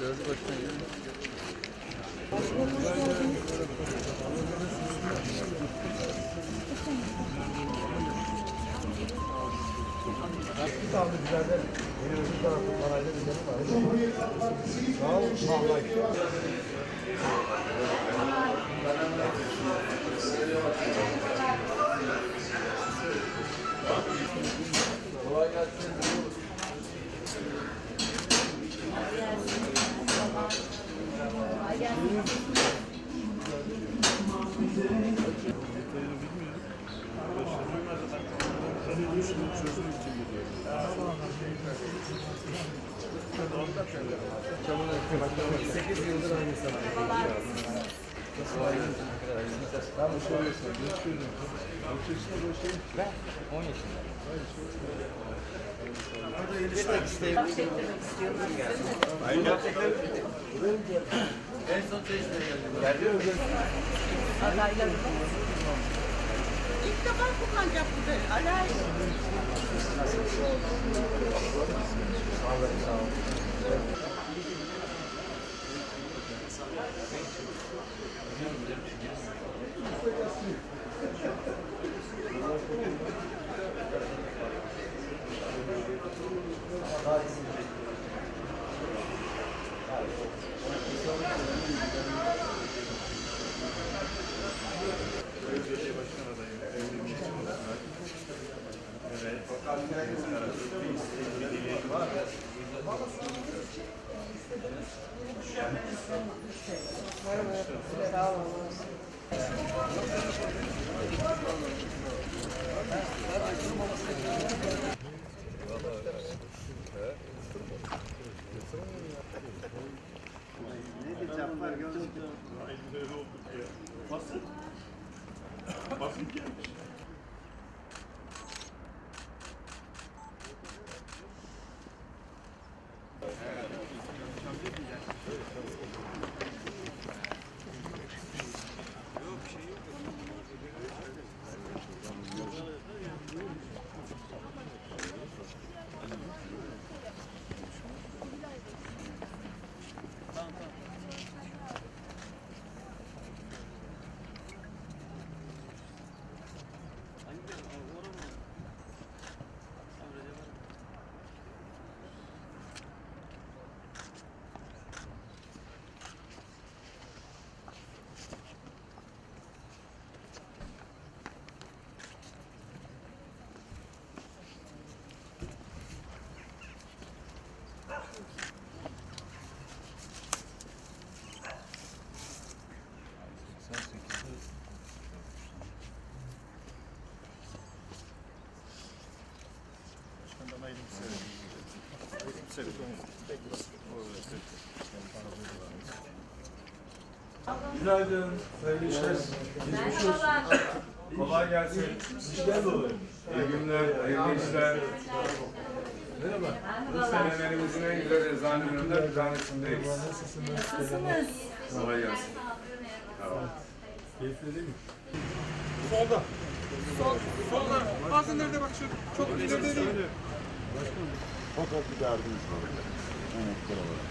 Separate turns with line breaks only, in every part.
Başına gel.
Kaldı güzelden. Benim öbür tarafım parayla güzelim var. Sağ ol. Vallahi.
Çamur 8 yıldır aynı sana.
Tamam bir şey olursa görüşürüz.
Ben 10 yaşında. En son çeşmeye geldim.
İlk defa kullanacak bu da. Alay.
Basın. Basın gelmiş.
Günaydın. Hayırlı işler. Geçmiş olsun. Kolay gelsin. İşler dolu. İyi günler, hayırlı işler. Merhaba. Bu senelerimizin en güzel eczanelerinden bir tanesindeyiz. Nasılsınız? Kolay gelsin. Tamam. Keyifli değil mi? Solda. Sol, solda. Bazı nerede bak şu çok ileride değil.
Fakat bir derdimiz var. Umutlar olarak.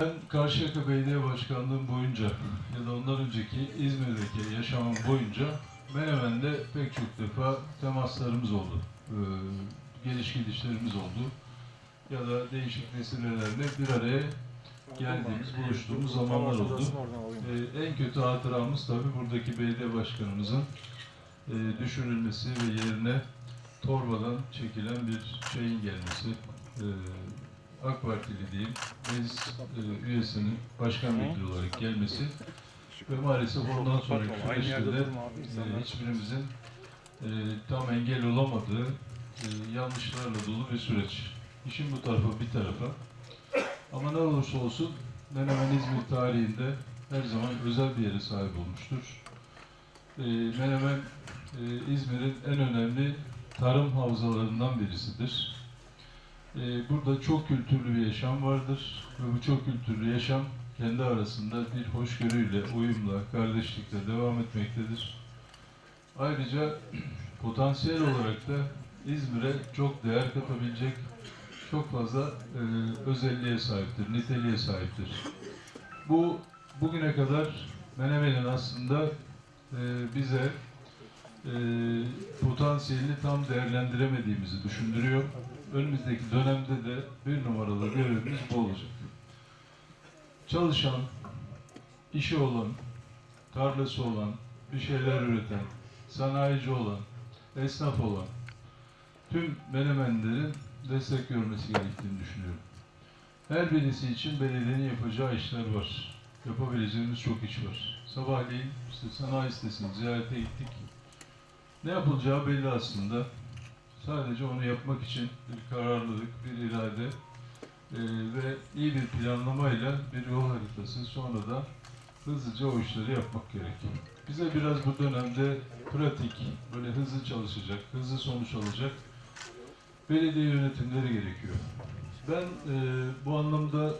Ben Karşıyaka Belediye Başkanlığım boyunca ya da ondan önceki İzmir'deki yaşamım boyunca Menemen'de pek çok defa temaslarımız oldu. Ee, geliş gidişlerimiz oldu. Ya da değişik vesilelerle bir araya geldiğimiz, buluştuğumuz zamanlar oldu. Ee, en kötü hatıramız tabii buradaki belediye başkanımızın e, düşünülmesi ve yerine torbadan çekilen bir şeyin gelmesi. Ee, AK Partili diyeyim, meclis e, üyesinin başkan vekili olarak gelmesi ve maalesef ondan sonraki süreçte de e, hiçbirimizin e, tam engel olamadığı e, yanlışlarla dolu bir süreç. İşin bu tarafa bir tarafa. Ama ne olursa olsun Menemen İzmir tarihinde her zaman özel bir yere sahip olmuştur. E, Menemen e, İzmir'in en önemli tarım havzalarından birisidir. E, burada çok kültürlü bir yaşam vardır ve bu çok kültürlü yaşam kendi arasında bir hoşgörüyle, uyumla, kardeşlikle devam etmektedir. Ayrıca potansiyel olarak da İzmir'e çok değer katabilecek çok fazla e, özelliğe sahiptir, niteliğe sahiptir. Bu bugüne kadar Menemen'in aslında e, bize e, potansiyelini tam değerlendiremediğimizi düşündürüyor. Önümüzdeki dönemde de bir numaralı görevimiz bu olacak. Çalışan, işi olan, tarlası olan, bir şeyler üreten, sanayici olan, esnaf olan tüm menemenlerin destek görmesi gerektiğini düşünüyorum. Her birisi için belediyenin yapacağı işler var. Yapabileceğimiz çok iş var. Sabahleyin işte sanayi sitesini ziyarete gittik. Ne yapılacağı belli aslında. Sadece onu yapmak için bir kararlılık, bir irade e, ve iyi bir planlamayla bir yol haritası sonra da hızlıca o işleri yapmak gerekiyor. Bize biraz bu dönemde pratik, böyle hızlı çalışacak, hızlı sonuç alacak belediye yönetimleri gerekiyor. Ben e, bu anlamda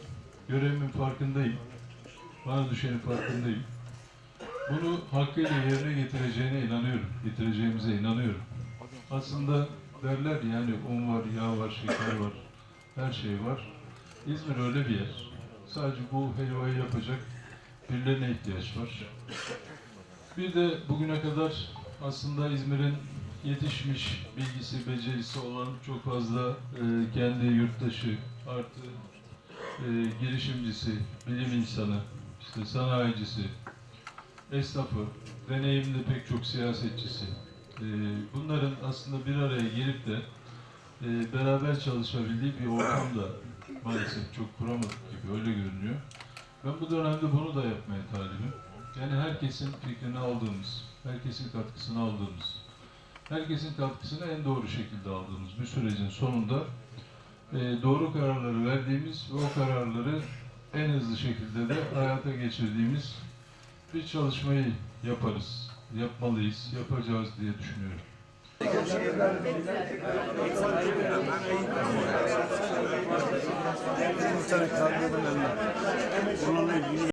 görevimin farkındayım. Bana düşenin farkındayım. Bunu hakkıyla yerine getireceğine inanıyorum. Getireceğimize inanıyorum. Aslında derler yani un var, yağ var, şeker var, her şey var. İzmir öyle bir yer. Sadece bu helvayı yapacak birilerine ihtiyaç var. Bir de bugüne kadar aslında İzmir'in yetişmiş bilgisi, becerisi olan çok fazla e, kendi yurttaşı, artı e, girişimcisi, bilim insanı, işte sanayicisi, esnafı, deneyimli pek çok siyasetçisi. E, bunların aslında bir araya gelip de e, beraber çalışabildiği bir ortam da maalesef çok kuramadık gibi öyle görünüyor. Ben bu dönemde bunu da yapmaya talibim. Yani herkesin fikrini aldığımız, herkesin katkısını aldığımız, herkesin katkısını en doğru şekilde aldığımız bir sürecin sonunda e, doğru kararları verdiğimiz ve o kararları en hızlı şekilde de hayata geçirdiğimiz bir çalışmayı yaparız, yapmalıyız, yapacağız diye düşünüyorum.